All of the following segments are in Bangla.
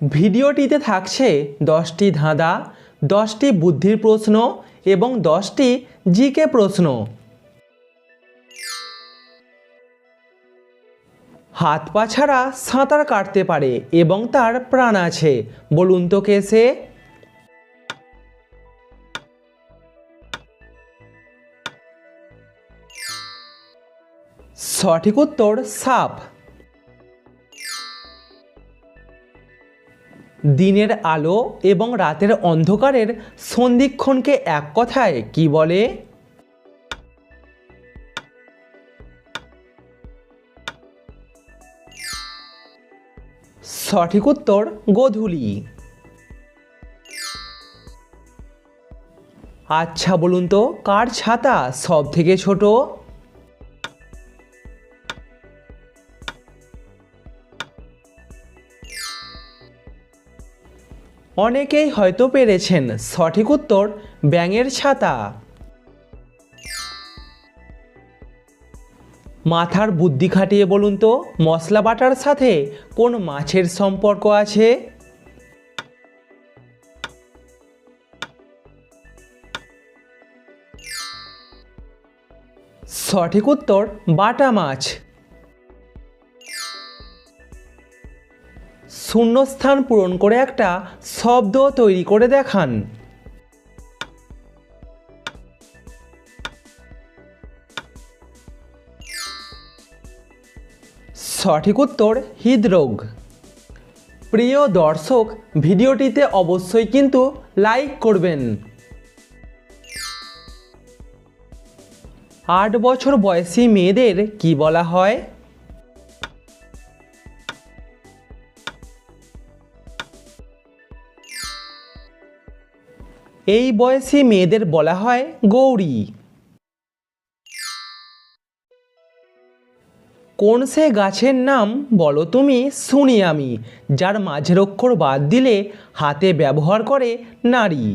ভিডিওটিতে থাকছে দশটি ধাঁধা, দশটি বুদ্ধির প্রশ্ন এবং দশটি জিকে প্রশ্ন। হাত পা ছাড়া সাঁতার কাটতে পারে এবং তার প্রাণ আছে। বলুন তো কে সে? সঠিক উত্তর সাপ। দিনের আলো এবং রাতের অন্ধকারের সন্ধিক্ষণকে এক কথায় কি বলে? সঠিক উত্তর, গোধূলি। আচ্ছা বলুন তো, কার ছাতা সব থেকে ছোট? অনেকেই হয়তো পেরেছেন সঠিক উত্তর, ব্যাঙের ছাতা। মাথার বুদ্ধি খাটিয়ে বলুন তো, মশলা বাটার সাথে কোন মাছের সম্পর্ক আছে? সঠিক উত্তর, বাটা মাছ। শূন্যস্থান পূরণ করে একটা শব্দ তৈরি করে দেখান। সঠিক উত্তর, হৃদরোগ। প্রিয় দর্শক, ভিডিওটিতে অবশ্যই কিন্তু লাইক করবেন। আট বছর বয়সী মেয়েদের কি বলা হয়? এই বয়সী মেয়েদের বলা হয় গৌরী। কোন সে গাছের নাম বলো তুমি শুনি আমি যার মাঝের অক্ষর বাদ দিলে হাতে ব্যবহার করে নারী।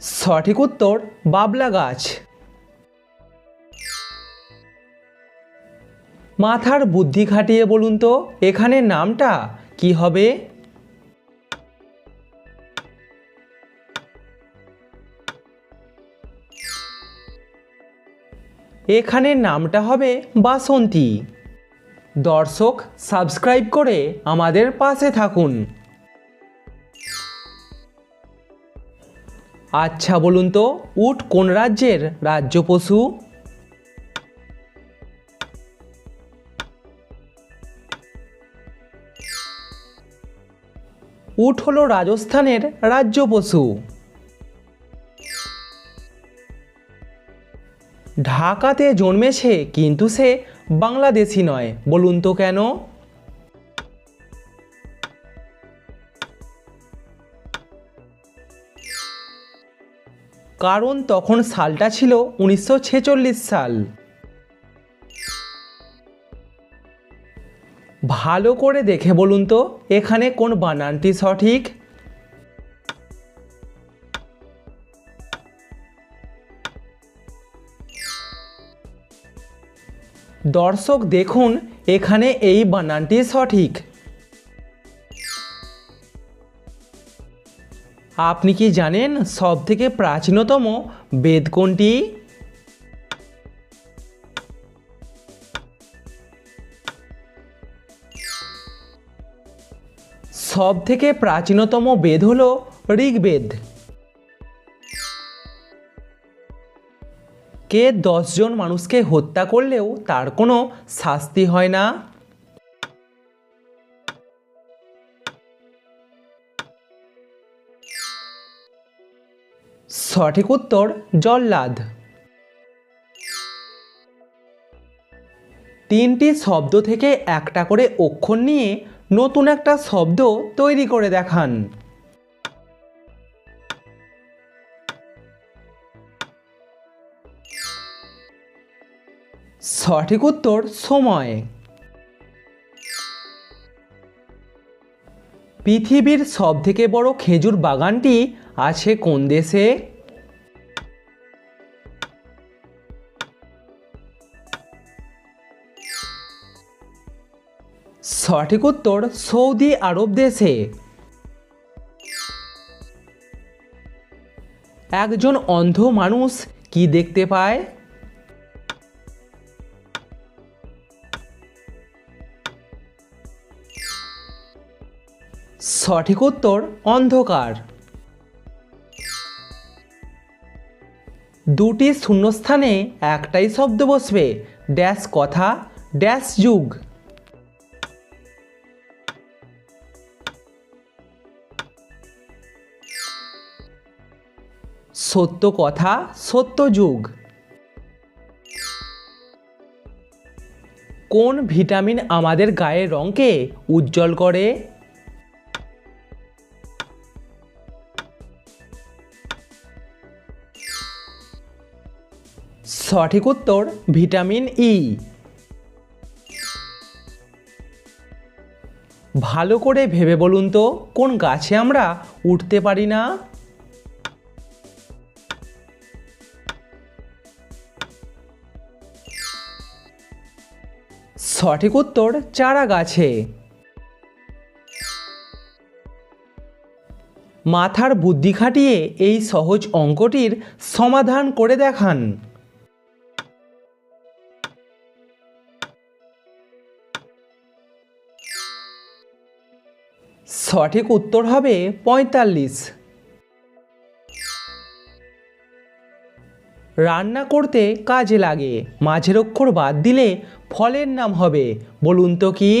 সঠিক উত্তর বাবলা গাছ। মাথার বুদ্ধি খাটিয়ে বলুন তো, এখানে নামটা কি হবে? এখানে নামটা হবে বাসন্তী। দর্শক, সাবস্ক্রাইব করে আমাদের পাশে থাকুন। আচ্ছা বলুন তো, উট কোন রাজ্যের রাজ্য পশু? উট হলো রাজস্থানের রাজ্য পশু। ঢাকাতে জন্মেছে কিন্তু সে বাংলাদেশি নয়। বলুন তো কেন? কারণ তখন সালটা ছিল উনিশশো ছেচল্লিশ সাল। ভালো করে দেখে বলুন তো, এখানে কোন বানানটি সঠিক? দর্শক দেখুন, এখানে এই বানানটি সঠিক। আপনি কি জানেন সব থেকে প্রাচীনতম বেদ কোনটি? সব থেকে প্রাচীনতম বেদ হল ঋগ্বেদ। কে দশজন মানুষকে হত্যা করলেও তার কোনো শাস্তি হয় না? সঠিক উত্তর, জল্লাদ। তিনটি শব্দ থেকে একটা করে অক্ষর নিয়ে নতুন একটা শব্দ তৈরি করে দেখান। সঠিক উত্তর, সময়। পৃথিবীর সবথেকে বড় খেজুর বাগানটি আছে কোন দেশে? সঠিক উত্তর সৌদি আরব দেশে। একজন অন্ধ মানুষ কি দেখতে পায়? সঠিক উত্তর অন্ধকার। দুটি শূন্যস্থানে একটাই শব্দ বসবে, ড্যাশ কথা, ড্যাশ যুগ। সত্য কথা, সত্য যুগ। কোন ভিটামিন আমাদের গায়ের রঙকে উজ্জ্বল করে? সঠিক উত্তর, ভিটামিন ই। ভালো করে ভেবে বলুন তো, কোন গাছে আমরা উঠতে পারি না? সঠিক উত্তর চারা গাছে মাথার বুদ্ধি খাটিয়ে এই সহজ অঙ্কটির সমাধান করে দেখান। সঠিক উত্তর হবে পঁয়তাল্লিশ। রান্না করতে কাজে লাগে। মাঝের অক্ষর বাদ দিলে ফলের নাম হবে। বলুন তো কি?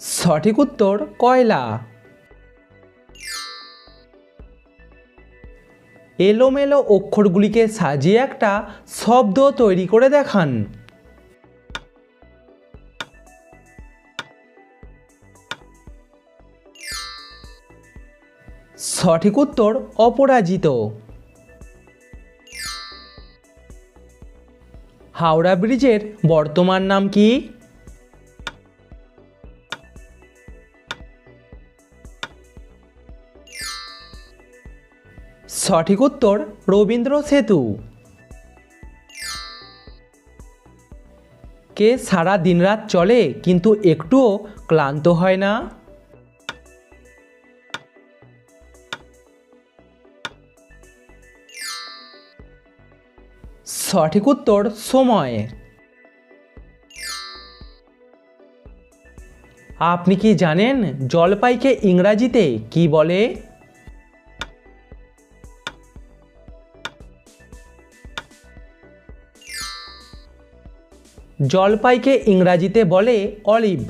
সঠিক উত্তর, কয়লা। এলোমেলো অক্ষরগুলিকে সাজিয়ে একটা শব্দ তৈরি করে দেখান। সঠিক উত্তর অপরাজিত। হাওড়া ব্রিজের বর্তমান নাম কি? সঠিক উত্তর রবীন্দ্র সেতু। কে সারা দিনরাত চলে কিন্তু একটুও ক্লান্ত হয় না? সঠিক উত্তর সময়। আপনি কি জানেন জলপাইকে ইংরাজিতে কি বলে? জলপাইকে ইংরাজিতে বলে অলিভ।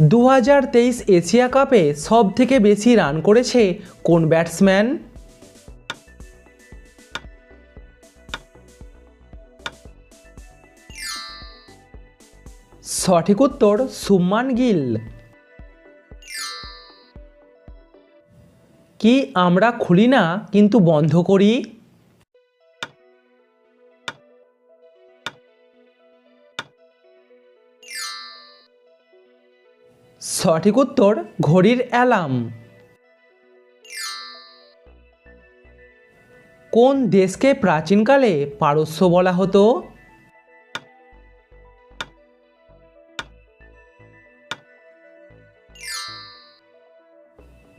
দু হাজার তেইশ এশিয়া কাপে সব থেকে বেশি রান করেছে কোন ব্যাটসম্যান? সঠিক উত্তর সুম্মান গিল। কি আমরা খুলি না, কিন্তু বন্ধ করি? সঠিক উত্তর ঘড়ির অ্যালার্ম। কোন দেশকে প্রাচীনকালে পারস্য বলা হতো?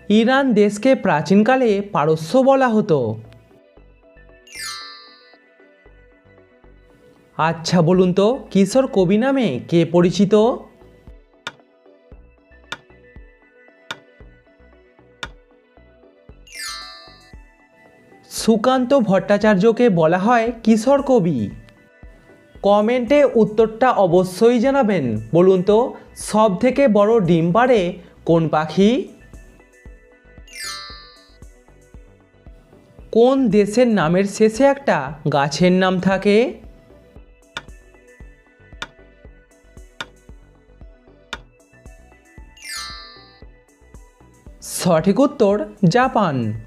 ইরান দেশকে প্রাচীনকালে পারস্য বলা হতো। আচ্ছা বলুন তো, কিশোর কবি নামে কে পরিচিত? সুকান্ত ভট্টাচার্যকে বলা হয় কিশোর কবি। কমেন্টে উত্তরটা অবশ্যই জানাবেন। বলুন তো সব থেকে বড় ডিম পাড়ে কোন পাখি? কোন দেশের নামের শেষে একটা গাছের নাম থাকে? সঠিক উত্তর জাপান।